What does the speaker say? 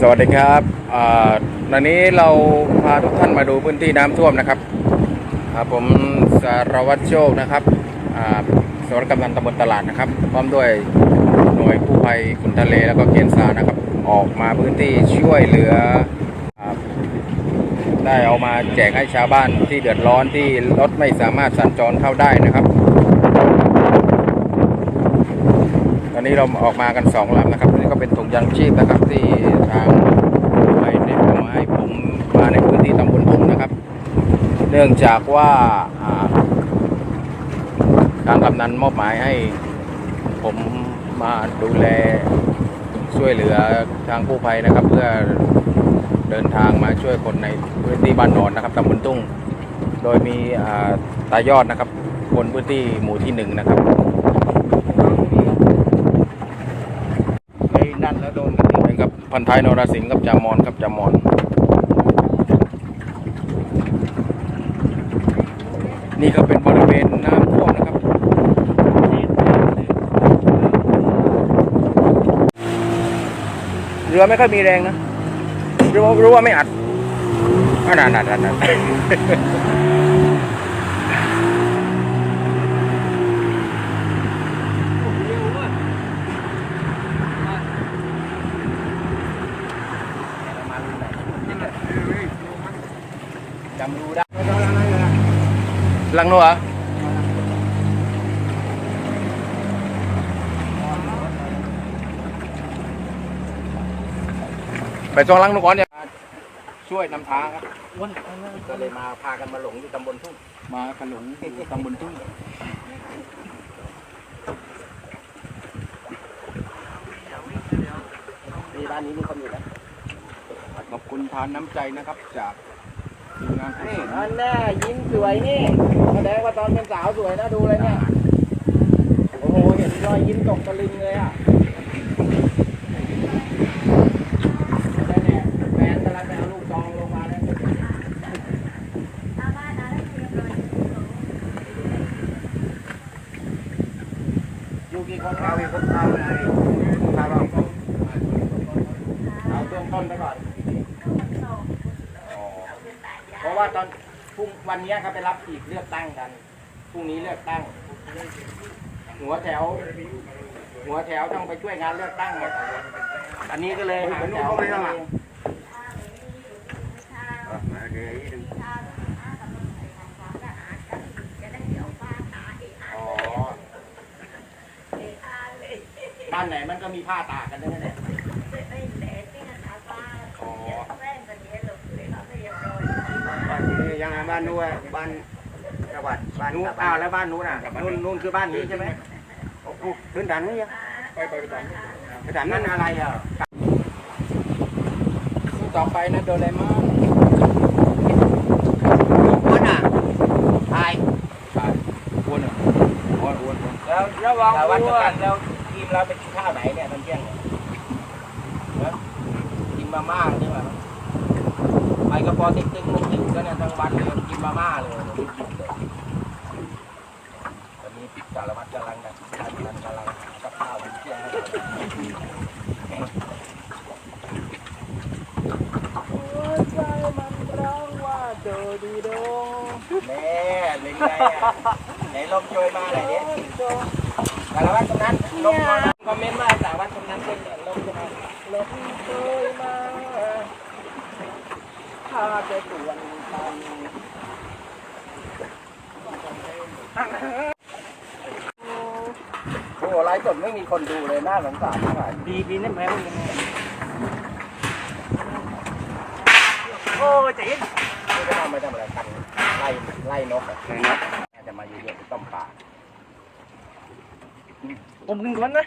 สวัสดีครับอ่าวันนี้เราพาทุกท่านมาดูพื้นที่น้ำท่วมนะครับอ่าผมสารวัตรโชคนะครับสารวัตรกำนันตำบลตลาดนะครับ พร้อมด้วยหน่วยกู้ภัยขุนทะเลแล้วก็เกียนซานะครับ ออกมาพื้นที่ช่วยเหลือ ได้เอามาแจกให้ชาวบ้านที่เดือดร้อนที่รถไม่สามารถสัญจรเข้าได้นะครับ ตอนนี้เราออกมากันสองลำนะครับนี่ก็เป็นถุงยางชีพนะครับที่ทางไปเนี่ยมาให้ผมมาในพื้นที่ตำบลทุ่งนะครับ เนื่องจากว่าทางกำนันมอบหมายให้ผมมาดูแลช่วยเหลือทางกู้ภัยนะครับ เพื่อเดินทางมาช่วยคนในพื้นที่บ้านนอนนะครับตำบลทุ่งโดยมีตายอดนะครับ คนพื้นที่หมู่ที่หนึ่งนะครับ ไอ้นั่นแล้วโดนกันเองครับ พันท้ายนรสิงห์กับจามอนครับจามอน นี่ก็เป็นบริเวณน้ำท่วมนะครับ เรือไม่ค่อยมีแรงนะรู้ว่ารู้ว่าไม่อัดอะนั่นนั่นนั่นนั่ จำรู้ได้ลังนัวไปจองลังนุก่อนเนี่ยช่วยนำทางครับก็เลยมาพากันมาหลงที่ตำบลทุ่งมาขนมตำบลทุ่งมีบ้านนี้มีคนอยู่นะขอบคุณทานน้ำใจนะครับจาก ทีมงานกุศลอันแน่ยิ้มสวยนี่แสดงว่าตอนเป็นสาวสวยนะดูเลยเนี่ย โอ้โห เห็นรอยยิ้มตกตะลึงเลยอะแล้วเนี่ยแฟนกำลังไปเอาลูกจองลงมาแล้วอยู่กี่คนครับมีคนเอาอะไรครับเอาเบื้องต้นไปก่อน เพราะ ว่าตอนพรุ่งวันนี้เขาไปรับอีกเลือกตั้งกันพรุ่งนี้เลือกตั้ง หัวแถว หัวแถวต้องไปช่วยงานเลือกตั้งไงอันนี้ก็เลยหาแถวไม่ต้บ้านไหนมันก็มีผ้าตากกันทั้งนั้นแหละ บ้านนี้ยังไง บ้านนู้นบ้านจังหวัดบ้านนู้นอ่าแล้วบ้านนู้นอะนู้นนู้นคือบ้านนี้ใช่ไหมพื้นฐานนี่ยังไปไปไปตามพื้นฐานนั่นอะไรอะสู้ต่อไปนะโดเรมอนคนอะไทยใช่อ้วนเหรออ้วนอ้วนแล้วระวังอ้วนแล้วทีมเราไปกินข้าวไหนเนี่ยตอนเที่ยงเนี่ยนะกินมาม่าใช่ไหมไป กระปอติ๊กตึ้งมุกตึ้งก็เนี่ยทั้งวันเลยกินมาม่าเลยไม่กินเลยตอนนี้ปิดสารวัตรกำลังกันกำลังกำลังหากับข้าวเป็นเที่ยงให้เราแน่เป็นไงอะไหนลมโชยมาหน่อยดิสารวัตรตรงนั้นลมมาคอมเมนต์มาสารวัตรตรงนั้นเป็นลมโชยมาลมโชยมาถ้า จะตวนตันโอ้โหไลฟ์สดไม่มีคนดูเลยน่าสงสารมากดีดีนั่นแพ้พวกนี้โอ้เจ๋งไม่ได้ทำไม่ทำอะไรกันไล่ไล่นกอะจะมาเยอะๆต้มปลาผมกินคนนะ